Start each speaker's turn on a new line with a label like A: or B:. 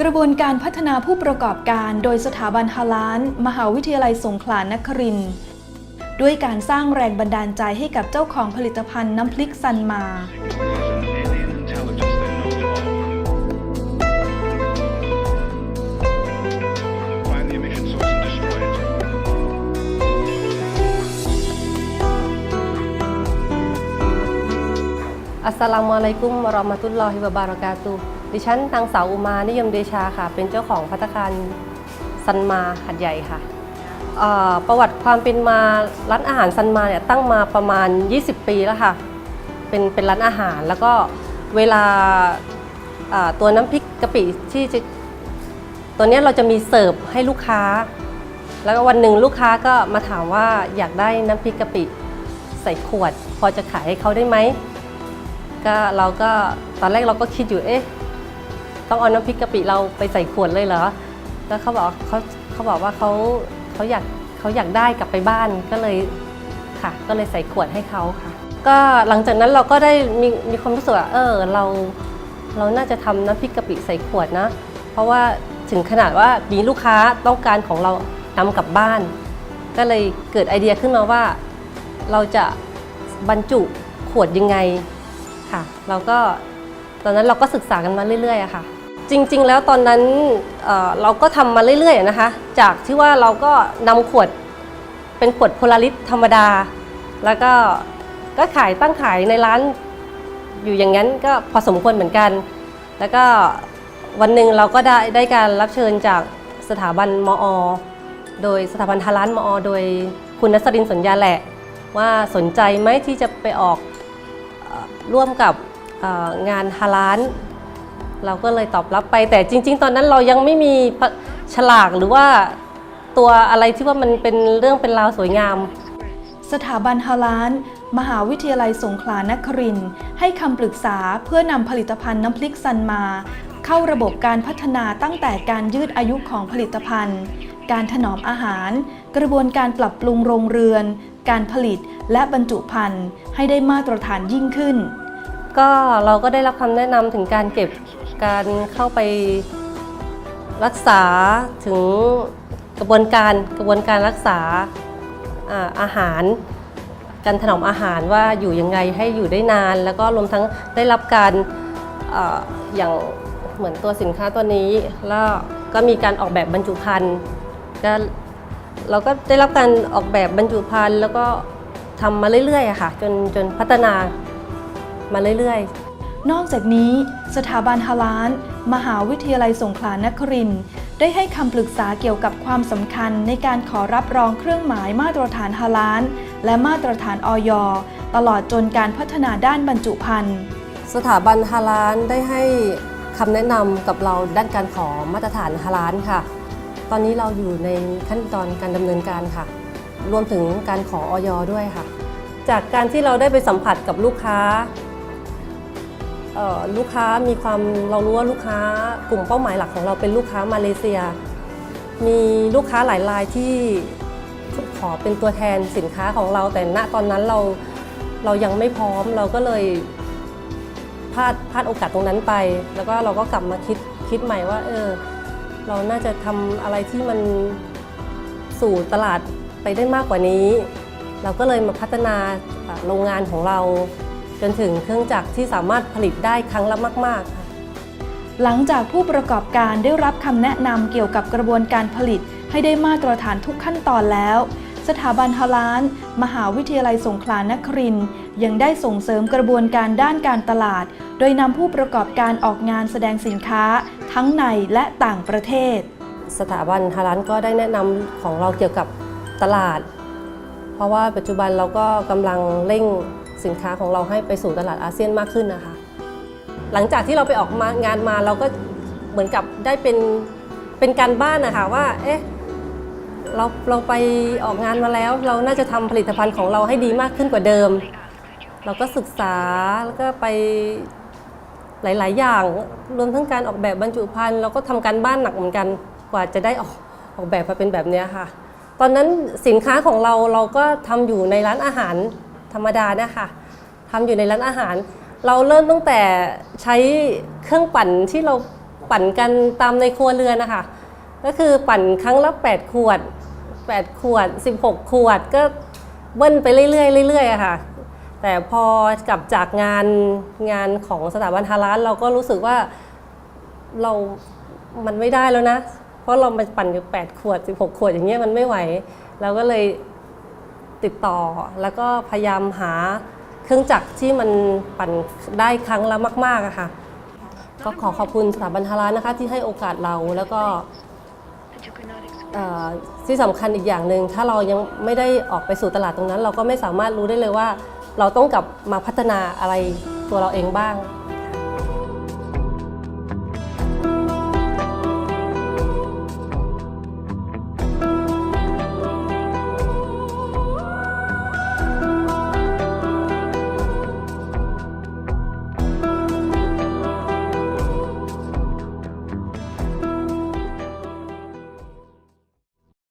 A: กระบวนการพัฒนาผู้ประกอบการโดยสถาบันฮาลาน มหาวิทยาลัยสงขลานครินด้วยการสร้างแรงบันดาลใจให้กับเจ้าของผลิตภัณฑ์น้ำพริกซันมา
B: alien intelligence they know of. Find the emission source and destroy it.
C: อัสสลามุอะลัยกุมวะราะมะตุลลอฮิวะบารากาตุ ดิฉันนางสาวอุมานิยมเดชาค่ะ เป็นเจ้าของพัตตาคารซันมาหัดใหญ่ค่ะเอ่อประวัติความเป็นมาร้านอาหารซันมาเนี่ยตั้งมาประมาณ 20 ปีแล้วค่ะ เป็นเป็นร้านอาหารแล้วก็เวลาอ่าตัวน้ำพริกกะปิที่จะตัวเนี้ยเราจะมีเสิร์ฟให้ลูกค้า แล้วก็วันหนึ่งลูกค้าก็มาถามว่าอยากได้น้ำพริกกะปิใส่ขวด พอจะขายให้เขาได้ไหมก็เราก็ตอนแรกเราก็คิดอยู่เอ๊ะ ต้องเอาน้ำพริกกะปิเราไปใส่ขวดเลยเหรอ แล้วเขาบอกเขาเขาบอกว่าเขาเขาอยากเขาอยากได้กลับไปบ้านก็เลยค่ะ ก็เลยใส่ขวดให้เขาค่ะ ก็หลังจากนั้นเราก็ได้มีมีความรู้สึกว่าเออเราเราน่าจะทำน้ำพริกกะปิใส่ขวดนะ เพราะว่าถึงขนาดว่ามีลูกค้าต้องการของเรานำกลับบ้าน ก็เลยเกิดไอเดียขึ้นมาว่า เราจะบรรจุขวดยังไงค่ะ เราก็ตอนนั้นเราก็ศึกษากันมาเรื่อยๆอะค่ะ จริงๆ แล้วตอนนั้นเอ่อเราก็ทำมาเรื่อยๆนะคะ จากที่ว่าเราก็นำขวดเป็นขวดโพลาริสธรรมดา แล้วก็ก็ขายตั้งขายในร้านอยู่อย่างนั้นก็พอสมควรเหมือนกัน แล้วก็วันหนึ่งเราก็ได้ได้การรับเชิญจากสถาบันมอ โดยสถาบันทาร้านมอ โดยคุณนัสรินทร์สัญญาแหละ ว่าสนใจไหมที่จะไปออกเอ่อร่วมกับเอ่องานฮาลาน เราก็เลยตอบรับไป แต่จริง ๆ ตอนนั้นเรายังไม่มีพะฉลากหรือว่าตัวอะไรที่ว่ามันเป็นเรื่องเป็นราวสวยงาม
A: สถาบันฮาลาน มหาวิทยาลัยสงขลานครินทร์ให้คำปรึกษาเพื่อนำผลิตภัณฑ์น้ำพริกซันมา เข้าระบบการพัฒนาตั้งแต่การยืดอายุของผลิตภัณฑ์ การถนอมอาหาร กระบวนการปรับปรุงโรงเรือน การผลิตและบรรจุภัณฑ์ให้ได้มาตรฐานยิ่งขึ้น
C: ก็เราก็ได้รับคำแนะนำถึงการเก็บ การเข้าไปรักษาถึงกระบวนการกระบวนการรักษาอาหาร การถนอมอาหารว่าอยู่ยังไงให้อยู่ได้นาน แล้วก็รวมทั้งได้รับการออย่างเหมือนตัวสินค้าตัวนี้ แล้วก็มีการออกแบบบรรจุภัณฑ์ก็เราก็ได้รับการออกแบบบรรจุภัณฑ์แล้วก็ทำมาเรื่อยๆค่ะจนจนพัฒนามาเรื่อยๆ
A: นอกจากนี้ สถาบันฮาลาน มหาวิทยาลัยสงขลานครินทร์ได้ให้คำปรึกษาเกี่ยวกับความสำคัญในการขอรับรองเครื่องหมายมาตรฐานฮาลาน และมาตรฐานออยตลอดจนการพัฒนาด้านบรรจุภัณฑ์
C: สถาบันฮาลานได้ให้คำแนะนำกับเราด้านการขอมาตรฐานฮาลานค่ะ ตอนนี้เราอยู่ในขั้นตอนการดำเนินการค่ะ รวมถึงการขอออยด้วยค่ะ จากการที่เราได้ไปสัมผัสกับลูกค้า ลูกค้ามีความเรารู้ว่าลูกค้ากลุ่มเป้าหมายหลักของเราเป็นลูกค้ามาเลเซีย มีลูกค้าหลายรายที่ขอเป็นตัวแทนสินค้าของเรา แต่ณตอนนั้นเราเรายังไม่พร้อมเราก็เลยพลาดพลาดโอกาสตรงนั้นไป แล้วก็เราก็กลับมาคิดคิดใหม่ว่า เออ เราน่าจะทำอะไรที่มันสู่ตลาดไปได้มากกว่านี้ เราก็เลยมาพัฒนาอ่าโรงงานของเรา จนถึงเครื่องจักรที่สามารถผลิตได้ครั้งละมาก ๆ ค่ะ
A: หลังจากผู้ประกอบการได้รับคำแนะนำเกี่ยวกับกระบวนการผลิตให้ได้มาตรฐานทุกขั้นตอนแล้ว สถาบันฮาลาน มหาวิทยาลัยสงขลานครินทร์ยังได้ส่งเสริมกระบวนการด้านการตลาด โดยนำผู้ประกอบการออกงานแสดงสินค้า ทั้งในและต่างประเทศ
C: สถาบันฮาลานก็ได้แนะนำของเราเกี่ยวกับตลาด เพราะว่าปัจจุบันเราก็กำลังเร่ง สินค้าของเราให้ไปสู่ตลาดอาเซียนมากขึ้นนะคะ หลังจากที่เราไปออกางานมาเราก็เหมือนกับได้เป็นเป็นการบ้านนะคะว่าเอ๊ะเราเราไปออกงานมาแล้ว เราน่าจะทำผลิตภัณฑ์ของเราให้ดีมากขึ้นกว่าเดิม เราก็ศึกษาแล้วก็ไปหลาย ๆ อย่างรวมทั้งการออกแบบบรรจุภัณฑ์เราก็ทำการบ้านหนักเหมือนกันกว่าจะได้ออกออกแบบมาเป็นแบบนี้ค่ะ ตอนนั้นสินค้าของเราเราก็ทำอยู่ในร้านอาหาร ธรรมดานะคะทำอยู่ในร้านอาหาร เราเริ่มตั้งแต่ใช้เครื่องปั่นที่เราปั่นกันตามในครัวเรือนนะคะก็คือปั่นครั้งละ 8 ขวด 8 ขวด 16 ขวดก็เบิ้ลไปเรื่อยๆเรื่อยๆอะค่ะ แต่พอกลับจากงานงานของสถาบันฮาลาลเราก็รู้สึกว่าเรา มันไม่ได้แล้วนะ เพราะเราไปปั่นอยู่ 8 ขวด 16 ขวดอย่างเงี้ยมันไม่ไหว เราก็เลย ติดต่อ แล้วก็พยายามหาเครื่องจักรที่มันปั่นได้ครั้งละมากๆอะค่ะ ก็ขอขอบคุณสถาบันฮาลานะคะที่ให้โอกาสเราแล้วก็ที่สำคัญอีกอย่างหนึ่งถ้าเรายังไม่ได้ออกไปสู่ตลาดตรงนั้น เราก็ไม่สามารถรู้ได้เลยว่า เราต้องกลับมาพัฒนาอะไรตัวเราเองบ้าง